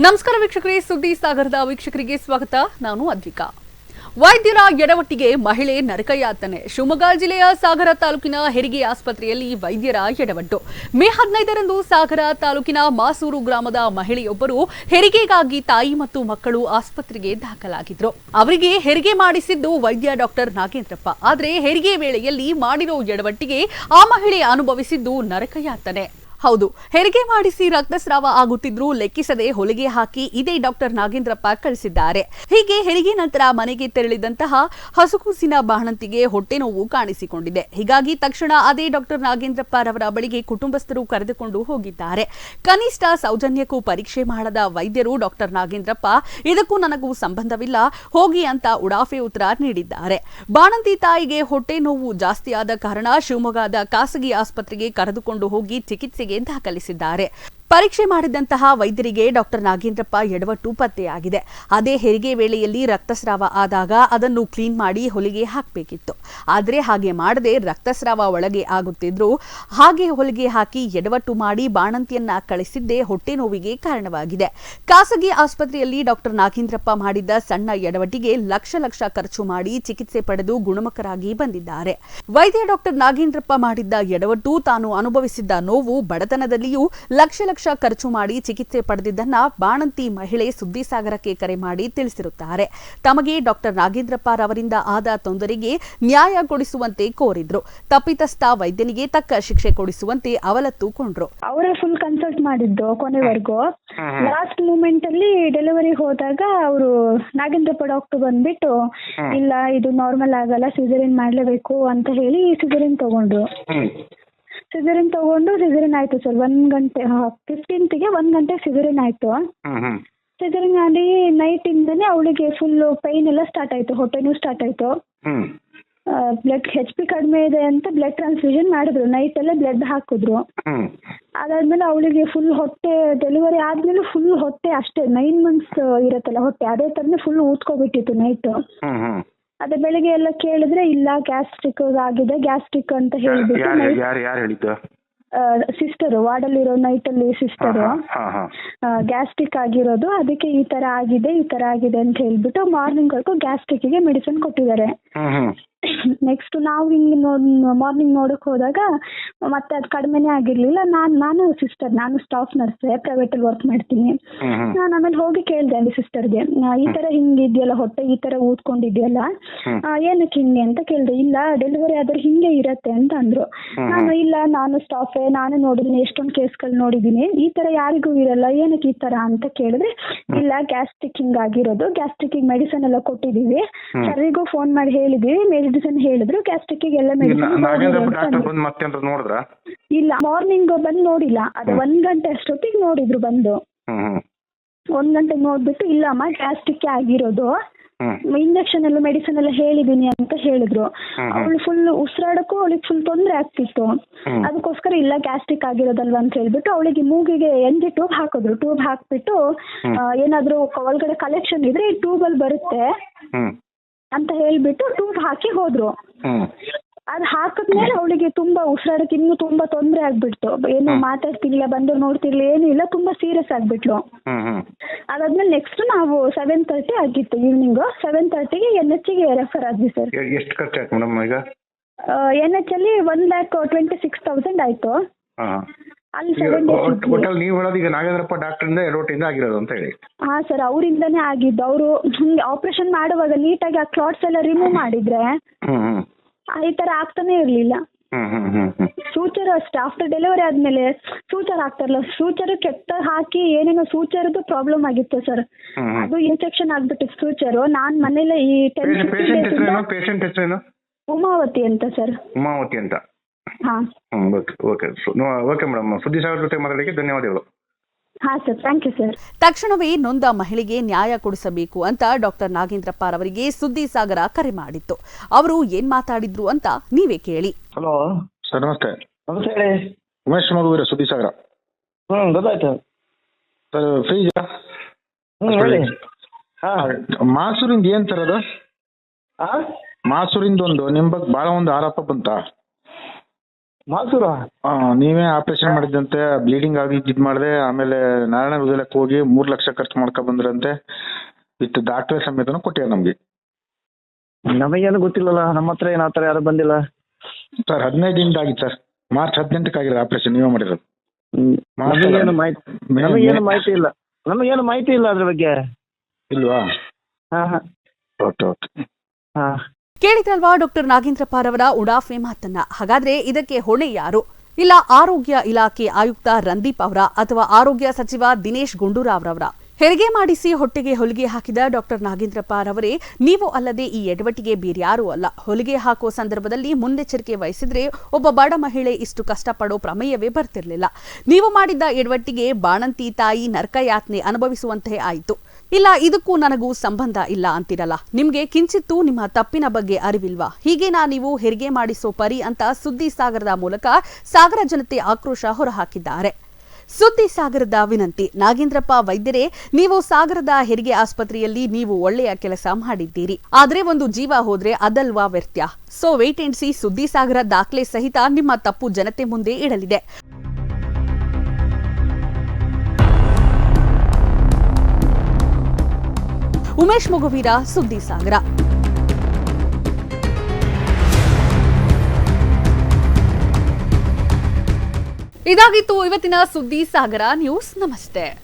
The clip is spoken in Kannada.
ನಮಸ್ಕಾರ ವೀಕ್ಷಕರೇ ಸುದ್ದಿ ಸಾಗರದ ವೀಕ್ಷಕರಿಗೆ ಸ್ವಾಗತ. ನಾನು ಅದ್ವಿಕಾ. ವೈದ್ಯರ ಎಡವಟ್ಟಿಗೆ ಮಹಿಳೆ ನರಕಯಾತನೆ. ಶಿವಮೊಗ್ಗ ಜಿಲ್ಲೆಯ ಸಾಗರ ತಾಲೂಕಿನ ಹೆರಿಗೆ ಆಸ್ಪತ್ರೆಯಲ್ಲಿ ವೈದ್ಯರ ಎಡವಟ್ಟು. ಮೇ ಹದಿನೈದರಂದು ಸಾಗರ ತಾಲೂಕಿನ ಮಾಸೂರು ಗ್ರಾಮದ ಮಹಿಳೆಯೊಬ್ಬರು ಹೆರಿಗೆಗಾಗಿ ತಾಯಿ ಮತ್ತು ಮಕ್ಕಳು ಆಸ್ಪತ್ರೆಗೆ ದಾಖಲಾಗಿದ್ರು. ಅವರಿಗೆ ಹೆರಿಗೆ ಮಾಡಿಸಿದ್ದು ವೈದ್ಯ ಡಾಕ್ಟರ್ ನಾಗೇಂದ್ರಪ್ಪ. ಆದರೆ ಹೆರಿಗೆ ವೇಳೆಯಲ್ಲಿ ಮಾಡಿರೋ ಎಡವಟ್ಟಿಗೆ ಆ ಮಹಿಳೆ ಅನುಭವಿಸಿದ್ದು ನರಕಯಾತನೆ. ಹೌದು. ಹೆರಿಗೆ ಮಾಡಿಸಿ ರಕ್ತಸ್ರಾವ ಆಗುತ್ತಿದ್ರು ಲೆಕ್ಕಿಸದೆ ಹೊಲಿಗೆ ಹಾಕಿ ಇದೇ ಡಾಕ್ಟರ್ ನಾಗೇಂದ್ರಪ್ಪ ಕಳಿಸಿದ್ದಾರೆ. ಹೀಗೆ ಹೆರಿಗೆ ನಂತರ ಮನೆಗೆ ತೆರಳಿದಂತಹ ಹಸುಕೂಸಿನ ಬಾಣಂತಿಗೆ ಹೊಟ್ಟೆ ನೋವು ಕಾಣಿಸಿಕೊಂಡಿದೆ. ಹೀಗಾಗಿ ತಕ್ಷಣ ಅದೇ ಡಾಕ್ಟರ್ ನಾಗೇಂದ್ರಪ್ಪ ರವರ ಬಳಿಗೆ ಕುಟುಂಬಸ್ಥರು ಕರೆದುಕೊಂಡು ಹೋಗಿದ್ದಾರೆ. ಕನಿಷ್ಠ ಸೌಜನ್ಯಕ್ಕೂ ಪರೀಕ್ಷೆ ಮಾಡದ ವೈದ್ಯರು ಡಾಕ್ಟರ್ ನಾಗೇಂದ್ರಪ್ಪ, ಇದಕ್ಕೂ ನನಗೂ ಸಂಬಂಧವಿಲ್ಲ, ಹೋಗಿ ಅಂತ ಉಡಾಫೆ ಉತ್ತರ ನೀಡಿದ್ದಾರೆ. ಬಾಣಂತಿ ತಾಯಿಗೆ ಹೊಟ್ಟೆ ನೋವು ಜಾಸ್ತಿಯಾದ ಕಾರಣ ಶಿವಮೊಗ್ಗದ ಖಾಸಗಿ ಆಸ್ಪತ್ರೆಗೆ ಕರೆದುಕೊಂಡು ಹೋಗಿ ಚಿಕಿತ್ಸೆಗೆ ದಾಖಲಿಸಿದ್ದಾರೆ ಪರೀಕ್ಷೆ ಮಾಡಿದಂತಹ ವೈದ್ಯರಿಗೆ ಡಾಕ್ಟರ್ ನಾಗೇಂದ್ರಪ್ಪ ಎಡವಟ್ಟು ಪತ್ತೆಯಾಗಿದೆ. ಅದೇ ಹೆರಿಗೆ ವೇಳೆಯಲ್ಲಿ ರಕ್ತಸ್ರಾವ ಆದಾಗ ಅದನ್ನು ಕ್ಲೀನ್ ಮಾಡಿ ಹೊಲಿಗೆ ಹಾಕಬೇಕಿತ್ತು. ಆದರೆ ಹಾಗೆ ಮಾಡದೆ ರಕ್ತಸ್ರಾವ ಒಳಗೆ ಆಗುತ್ತಿದ್ರು ಹಾಗೆ ಹೊಲಿಗೆ ಹಾಕಿ ಎಡವಟ್ಟು ಮಾಡಿ ಬಾಣಂತಿಯನ್ನ ಕಳಿಸಿದ್ದೇ ಹೊಟ್ಟೆ ನೋವಿಗೆ ಕಾರಣವಾಗಿದೆ. ಖಾಸಗಿ ಆಸ್ಪತ್ರೆಯಲ್ಲಿ ಡಾಕ್ಟರ್ ನಾಗೇಂದ್ರಪ್ಪ ಮಾಡಿದ್ದ ಸಣ್ಣ ಎಡವಟ್ಟಿಗೆ ಲಕ್ಷ ಲಕ್ಷ ಖರ್ಚು ಮಾಡಿ ಚಿಕಿತ್ಸೆ ಪಡೆದು ಗುಣಮುಖರಾಗಿ ಬಂದಿದ್ದಾರೆ. ವೈದ್ಯ ಡಾಕ್ಟರ್ ನಾಗೇಂದ್ರಪ್ಪ ಮಾಡಿದ್ದ ಎಡವಟ್ಟು ತಾನು ಅನುಭವಿಸಿದ್ದ ನೋವು ಬಡತನದಲ್ಲಿಯೂ ಲಕ್ಷ ಲಕ್ಷ ಖರ್ಚು ಮಾಡಿ ಚಿಕಿತ್ಸೆ ಪಡೆದಿದ್ದನ್ನ ಬಾಣಂತಿ ಮಹಿಳೆ ಸುದ್ದಿಸಾಗರಕ್ಕೆ ಕರೆ ಮಾಡಿ ತಿಳಿಸಿರುತ್ತಾರೆ. ತಮಗೆ ಡಾಕ್ಟರ್ ನಾಗೇಂದ್ರಪ್ಪ ರವರಿಂದ ಆದ ತೊಂದರೆಗೆ ನ್ಯಾಯ ಕೊಡಿಸುವಂತೆ ಕೋರಿದ್ರು. ತಪ್ಪಿತಸ್ಥ ವೈದ್ಯನಿಗೆ ತಕ್ಕ ಶಿಕ್ಷೆ ಕೊಡಿಸುವಂತೆ ಅವಲತ್ತುಕೊಂಡ್ರು ಅವರೇ ಫುಲ್ ಕನ್ಸಲ್ಟ್ ಮಾಡಿದ್ದು ಕೊನೆವರೆಗೂ. ಲಾಸ್ಟ್ ಮೂಮೆಂಟ್ ಅಲ್ಲಿ ಡೆಲಿವರಿ ಹೋದಾಗ ಅವರು ನಾಗೇಂದ್ರಪ್ಪ ಡಾಕ್ಟರ್ ಬಂದ್ಬಿಟ್ಟು ಇಲ್ಲ ಇದು ನಾರ್ಮಲ್ ಆಗಲ್ಲ ಸಿಜರಿನ್ ಮಾಡ್ಲೇಬೇಕು ಅಂತ ಹೇಳಿ ಸಿಜರಿನ್ ತಗೊಂಡ್ರು. ಸಿಸರಿನ್ ತಗೊಂಡು ಸಿಸರಿನ್ ಆಯ್ತು ಸರ್ ಒಂದ್ ಗಂಟೆ ಫಿಫ್ಟೀನ್ತ್ಗೆ ಒಂದ್ ಗಂಟೆ ಸಿಸರಿನ್ ಆಯ್ತು. ಹ್ಮ್ ಹ್ಮ್. ಸಿಸರಿನ್ ಆಗಿ ನೈಟ್ ಇಂದನೇ ಅವಳಿಗೆ ಫುಲ್ ಪೈನ್ ಎಲ್ಲ ಸ್ಟಾರ್ಟ್ ಆಯ್ತು ಹೊಟ್ಟೆನೂ ಸ್ಟಾರ್ಟ್ ಆಯ್ತು. ಹ್ಮ್. ಬ್ಲಡ್ ಹೆಚ್ ಪಿ ಕಡಿಮೆ ಇದೆ ಅಂತ ಬ್ಲಡ್ ಟ್ರಾನ್ಸ್ಫ್ಯೂಷನ್ ಮಾಡಿದ್ರು ನೈಟ್ ಎಲ್ಲ ಬ್ಲಡ್ ಹಾಕಿದ್ರು. ಹ್ಮ್. ಅದಾದ್ಮೇಲೆ ಅವಳಿಗೆ ಫುಲ್ ಹೊಟ್ಟೆ ಡೆಲಿವರಿ ಆದ್ಮೇಲೆ ಫುಲ್ ಹೊಟ್ಟೆ ಅಷ್ಟೇ ನೈನ್ ಮಂತ್ಸ್ ಇರತ್ತಲ್ಲ ಹೊಟ್ಟೆ ಅದೇ ತರನೇ ಫುಲ್ ಊದ್ಕೊಬಿಟ್ಟಿತ್ತು ನೈಟ್ ಹ್ಮ್ ಹ್ಮ್. ಅದೇ ಬೆಳಿಗ್ಗೆ ಎಲ್ಲ ಕೇಳಿದ್ರೆ ಇಲ್ಲ ಗ್ಯಾಸ್ಟ್ರಿಕ್ ಆಗಿದೆ ಗ್ಯಾಸ್ಟ್ರಿಕ್ ಅಂತ ಹೇಳ್ಬಿಟ್ಟು ಯಾರು ಯಾರು ಯಾರು ಹೇಳಿದ್ದು? ಸಿಸ್ಟರು ವಾರ್ಡಲ್ಲಿರೋ ನೈಟಲ್ಲಿ ಸಿಸ್ಟರು ಹಾ ಹಾ ಗ್ಯಾಸ್ಟ್ರಿಕ್ ಆಗಿರೋದು ಅದಕ್ಕೆ ಈ ತರ ಆಗಿದೆ ಈ ತರ ಆಗಿದೆ ಅಂತ ಹೇಳ್ಬಿಟ್ಟು ಮಾರ್ನಿಂಗ್ ವರೆಗೂ ಗ್ಯಾಸ್ಟ್ರಿಕ್ಗೆ ಮೆಡಿಸಿನ್ ಕೊಟ್ಟಿದ್ದಾರೆ. ಹ್ಮ್ ಹ್ಮ್. ನೆಕ್ಸ್ಟ್ ನಾವು ಹಿಂಗೆ ನೋಡ್ ಮಾರ್ನಿಂಗ್ ನೋಡಕ್ ಹೋದಾಗ ಮತ್ತೆ ಅದು ಕಡಿಮೆನೇ ಆಗಿರ್ಲಿಲ್ಲ. ನಾನು ನಾನು ಸಿಸ್ಟರ್ ನಾನು ಸ್ಟಾಫ್ ನರ್ಸ್ ಪ್ರೈವೇಟಲ್ಲಿ ವರ್ಕ್ ಮಾಡ್ತೀನಿ. ನಾನು ಆಮೇಲೆ ಹೋಗಿ ಕೇಳಿದೆ ಅಲ್ಲಿ ಸಿಸ್ಟರ್ಗೆ ಈ ತರ ಹಿಂಗಿದೆಯಲ್ಲ ಹೊಟ್ಟೆ ಈ ತರ ಊದ್ಕೊಂಡಿದ್ಯಲ್ಲ? ಏನಕ್ಕೆ ಹಿಂಗೆ ಅಂತ ಕೇಳಿದೆ. ಇಲ್ಲ ಡೆಲಿವರಿ ಆದ್ರೆ ಹಿಂಗೆ ಇರತ್ತೆ ಅಂತ ಅಂದ್ರು. ನಾನು ಇಲ್ಲ ನಾನು ಸ್ಟಾಫೇ ನಾನು ನೋಡಿದೀನಿ ಎಷ್ಟೊಂದು ಕೇಸ್ಗಳು ನೋಡಿದೀನಿ. ಈ ತರ ಯಾರಿಗೂ ಇರಲ್ಲ ಏನಕ್ಕೆ ಈ ತರ ಅಂತ ಕೇಳಿದ್ರೆ ಇಲ್ಲ ಗ್ಯಾಸ್ಟ್ರಿಕ್ ಹಿಂಗಾಗಿರೋದು ಗ್ಯಾಸ್ಟ್ರಿಕ್ ಮೆಡಿಸಿನ್ ಎಲ್ಲ ಕೊಟ್ಟಿದೀವಿ. ಸರಿಗೂ ಫೋನ್ ಮಾಡಿ ಹೇಳಿದೀವಿ. ಮೆಡಿಸಿನ್ ಹೇಳಿದ್ರು ಗ್ಯಾಸ್ಟ್ರಿಕ್ ಎಲ್ಲ ಮೆಡಿಸಿನ್ ನೋಡಿದ್ರ? ಇಲ್ಲ ಮಾರ್ನಿಂಗ್ ಬಂದು ನೋಡಿಲ್ಲ. ಅದು ಒಂದ್ ಗಂಟೆ ಅಷ್ಟೊತ್ತಿಗೆ ನೋಡಿದ್ರು ಬಂದು. ಒಂದ್ ಗಂಟೆಗೆ ನೋಡ್ಬಿಟ್ಟು ಇಲ್ಲಮ್ಮ ಗ್ಯಾಸ್ಟ್ರಿಕ್ ಆಗಿರೋದು. ಇಂಜೆಕ್ಷನ್ ಎಲ್ಲ ಮೆಡಿಸಿನ್ ಎಲ್ಲ ಹೇಳಿದೀನಿ ಅಂತ ಹೇಳಿದ್ರು. ಅವಳು ಫುಲ್ ಉಸಿರಾಡಕ್ಕೂ ಅವಳಿಗೆ ಫುಲ್ ತೊಂದ್ರೆ ಆಗ್ತಿತ್ತು. ಅದಕ್ಕೋಸ್ಕರ ಇಲ್ಲ ಗ್ಯಾಸ್ಟ್ರಿಕ್ ಆಗಿರೋದಲ್ವಾ ಅಂತ ಹೇಳ್ಬಿಟ್ಟು ಅವಳಿಗೆ ಮೂಗಿಗೆ ಎಂಜಿ ಟ್ಯೂಬ್ ಹಾಕಿದ್ರು. ಟ್ಯೂಬ್ ಹಾಕ್ಬಿಟ್ಟು ಏನಾದ್ರು ಒಳಗಡೆ ಕಲೆಕ್ಷನ್ ಇದ್ರೆ ಈ ಟ್ಯೂಬ್ ಅಲ್ಲಿ ಬರುತ್ತೆ. ಅಂತ ಹೇಳ್ಬಿಟ್ಟು ಟೂರ್ ಹಾಕಿ ಹೋದ್ರು. ಅದ್ ಹಾಕದ್ಮೇಲೆ ಅವಳಿಗೆ ತುಂಬಾ ಉಸಿರಾಡಕ್ಕೆ ಇನ್ನೂ ತುಂಬಾ ತೊಂದ್ರೆ ಆಗ್ಬಿಡ್ತು. ಏನು ಮಾತಾಡ್ತಿರ್ಲಿಲ್ಲ ಬಂದು ನೋಡ್ತಿರ್ಲಿಲ್ಲ ಏನೂ ಇಲ್ಲ ತುಂಬಾ ಸೀರಿಯಸ್ ಆಗ್ಬಿಟ್ಲು. ಅದಾದ್ಮೇಲೆ ನೆಕ್ಸ್ಟ್ ನಾವು ಸೆವೆನ್ ತರ್ಟಿ ಆಗಿತ್ತು ಈವ್ನಿಂಗ್ ಸೆವೆನ್ ತರ್ಟಿಗೆ ಎನ್ ಎಚ್ಗೆ ರೆಫರ್ ಆದ್ವಿ ಸರ್ ಎಷ್ಟು ಖರ್ಚಾಯ್ತು ಮೇಡಮ್ ಈಗ? ಎನ್ ಎಚ್ ಅಲ್ಲಿ one lakh twenty six thousand ಆಯ್ತು ಅಲ್ಲಿ ಈಗ ಸೆವೆನ್ ಡೇಸ್ ಒಟ್- ಒಟ್ಟಲ್ಲಿ ನೀವು ಹೇಳೋದು ಈಗ ನಾಗೇಂದ್ರಪ್ಪ ಡಾಕ್ಟರಿಂದ ಎಡವಟ್ಟಿಂದ ಆಗಿರೋದು ಅಂತ ಹೇಳಿ. ಹಾ ಸರ್ ಅವರಿಂದನೇ ಆಗಿದ್ದು. ಅವರು ಹಿಂಗೆ ಆಪರೇಷನ್ ಮಾಡುವಾಗ ನೀಟಾಗಿ ಆ ಕ್ಲಾಟ್ಸ್ ಎಲ್ಲ ರಿಮೂವ್ ಮಾಡಿದ್ರೆ ಈ ತರ ಆಗ್ತಾನೆ ಇರ್ಲಿಲ್ಲ. ಸೂಚರ್ ಅಷ್ಟೇ. ಆಫ್ಟರ್ ಡೆಲಿವರಿ ಆದ್ಮೇಲೆ ಸೂಚರ್ ಆಗ್ತಾರಲ್ಲ ಸೂಚರ್ ಕೆಟ್ಟ ಹಾಕಿ ಏನೇನೋ ಸೂಚರ್ದು ಪ್ರಾಬ್ಲಮ್ ಆಗಿತ್ತು ಸರ್ ಅದು ಇನ್ಫೆಕ್ಷನ್ ಆಗ್ಬಿಟ್ಟಿತ್ತು ಸೂಚರು ನಾನ್ ಮನೇಲೆ ಈ ಟೆನ್ ಉಮಾವತಿ ಅಂತ ಸರ್ ಉಮಾವತಿ ಅಂತ. ಹಾ. ಹ್ಮ್ okay okay okay madam Suddi Sagara ಜೊತೆ ಮಾತಾಡಲಿಕ್ಕೆ ಧನ್ಯವಾದಗಳು. ಹಾ ಸರ್ ಥ್ಯಾಂಕ್ ಯು ಸರ್ ತಕ್ಷಣವೇ ನೊಂದ ಮಹಿಳೆಗೆ ನ್ಯಾಯ ಕೊಡಿಸಬೇಕು ಅಂತ ಡಾಕ್ಟರ್ ನಾಗೇಂದ್ರಪ್ಪ ಅವರಿಗೆ ಸುದ್ದಿ ಸಾಗರ ಕರೆ ಮಾಡಿತ್ತು. ಅವರು ಏನ್ ಮಾತಾಡಿದ್ರು ಅಂತ ನೀವೇ ಕೇಳಿ. ಹಲೋ ಸರ್ ನಮಸ್ತೆ. ನಮಸ್ತೆ ಹೇಳಿ. ಉಮೇಶ್ ಮಗುವೀರ ಸುದ್ದಿ ಸಾಗರ. ಗೊತ್ತಾಯ್ತಾ. ಗೊತ್ತಾಯ್ತು ಸರ್ ಫ್ರೀ ಹ್ಞೂ ಹೇಳಿ. ಹಾಂ. ಮಾಸೂರಿಂದ ಏನ್ ಸರ್ ಅದು? ಮಾಸೂರಿಂದ ಒಂದು ನಿಮ್ಮ ಬಗ್ಗೆ ಬಹಳ ಒಂದು ಆರೋಪ ಬಂತ. ಮಾಸೂರ ನೀವೇ ಆಪರೇಷನ್ ಮಾಡಿದಂತೆ ಬ್ಲೀಡಿಂಗ್ ಆಗಿ ಇದ್ ಮಾಡಿದೆ ಆಮೇಲೆ ನಾರಾಯಣ ಹೃದಯಕ್ಕೆ ಹೋಗಿ ಮೂರ್ ಲಕ್ಷ ಖರ್ಚು ಮಾಡ್ಕೊಂಡ್ ಬಂದ್ರಂತೆ. ವಿತ್ ಡಾಕ್ಟರ್ ಸಮೇತನೂ ಕೊಟ್ಟಿದ್ದಾರೆ ನಮಗೆ. ನಮಗೇನು ಗೊತ್ತಿಲ್ಲಲ್ಲ ನಮ್ಮ ಹತ್ರ ಏನು ಆ ಥರ ಯಾರು ಬಂದಿಲ್ಲ. ಸರ್ ಹದಿನೈದು ದಿನದ ಆಗಿತ್ತು ಸರ್. ಮಾರ್ಚ್ ಹದಿನೆಂಟಕ್ಕೆ ಆಗಿದೆ ಆಪರೇಷನ್ ನೀವೇ ಮಾಡಿರೋದು. ನಮಗೇನು ಮಾಹಿತಿ ಮೇ- ನಮಗೇನು ಮಾಹಿತಿ ಇಲ್ಲ. ನಮಗೇನು ಮಾಹಿತಿ ಇಲ್ಲ ಅದ್ರ ಬಗ್ಗೆ. ಇಲ್ವಾ? ಹಾ ಹಾ. ಕೇಳಿದ್ರಲ್ವಾ ಡಾಕ್ಟರ್ ನಾಗೇಂದ್ರ ಪಾರವರ ಉಡಾಫೆ ಮಾತನ್ನ? ಹಾಗಾದ್ರೆ ಇದಕ್ಕೆ ಹೊಣೆ ಯಾರು? ಇಲ್ಲ, ಆರೋಗ್ಯ ಇಲಾಖೆ ಆಯುಕ್ತ ರಂದೀಪ್ ಅವರ ಅಥವಾ ಆರೋಗ್ಯ ಸಚಿವ ದಿನೇಶ್ ಗುಂಡೂರಾವ್ ರವರ? ಹೆರಿಗೆ ಮಾಡಿಸಿ ಹೊಟ್ಟೆಗೆ ಹೊಲಿಗೆ ಹಾಕಿದ ಡಾಕ್ಟರ್ ನಾಗೇಂದ್ರ ಪಾರ್ ಅವರೇ ನೀವು ಅಲ್ಲದೆ ಈ ಎಡವಟ್ಟಿಗೆ ಬೇರ್ಯಾರೂ ಅಲ್ಲ. ಹೊಲಿಗೆ ಹಾಕೋ ಸಂದರ್ಭದಲ್ಲಿ ಮುನ್ನೆಚ್ಚರಿಕೆ ವಹಿಸಿದ್ರೆ ಒಬ್ಬ ಬಡ ಮಹಿಳೆ ಇಷ್ಟು ಕಷ್ಟಪಡೋ ಪ್ರಮೇಯವೇ ಬರ್ತಿರ್ಲಿಲ್ಲ. ನೀವು ಮಾಡಿದ್ದ ಎಡವಟ್ಟಿಗೆ ಬಾಣಂತಿ ತಾಯಿ ನರ್ಕಯಾತ್ನೆ ಅನುಭವಿಸುವಂತೆ ಆಯಿತು. ಇಲ್ಲ, ಇದಕ್ಕೂ ನನಗೂ ಸಂಬಂಧ ಇಲ್ಲ ಅಂತಿರಲ್ಲ. ನಿಮ್ಗೆ ಕಿಂಚಿತ್ತೂ ನಿಮ್ಮ ತಪ್ಪಿನ ಬಗ್ಗೆ ಅರಿವಿಲ್ವಾ? ಹೀಗೇನಾ ನೀವು ಹೆರಿಗೆ ಮಾಡಿಸೋ ಪರಿ ಅಂತ ಸುದ್ದಿ ಸಾಗರದ ಮೂಲಕ ಸಾಗರ ಜನತೆ ಆಕ್ರೋಶ ಹೊರಹಾಕಿದ್ದಾರೆ. ಸುದ್ದಿ ಸಾಗರದ ವಿನಂತಿ, ನಾಗೇಂದ್ರಪ್ಪ ವೈದ್ಯರೇ, ನೀವು ಸಾಗರದ ಹೆರಿಗೆ ಆಸ್ಪತ್ರೆಯಲ್ಲಿ ನೀವು ಒಳ್ಳೆಯ ಕೆಲಸ ಮಾಡಿದ್ದೀರಿ. ಆದ್ರೆ ಒಂದು ಜೀವ ಹೋದ್ರೆ ಅದಲ್ವಾ ವ್ಯರ್ಥ? ಸೊ ವೇಟ್ ಅಂಡ್ ಸಿ ಸುದ್ದಿ ಸಾಗರ ದಾಖಲೆ ಸಹಿತ ನಿಮ್ಮ ತಪ್ಪು ಜನತೆ ಮುಂದೆ ಇಡಲಿದೆ. ಉಮೇಶ್ ಮಗುವೀರ ಸುದ್ದಿ ಸಾಗರ. ಇದಾಗಿತ್ತು ಇವತ್ತಿನ ಸುದ್ದಿ ಸಾಗರ ನ್ಯೂಸ್. ನಮಸ್ತೆ.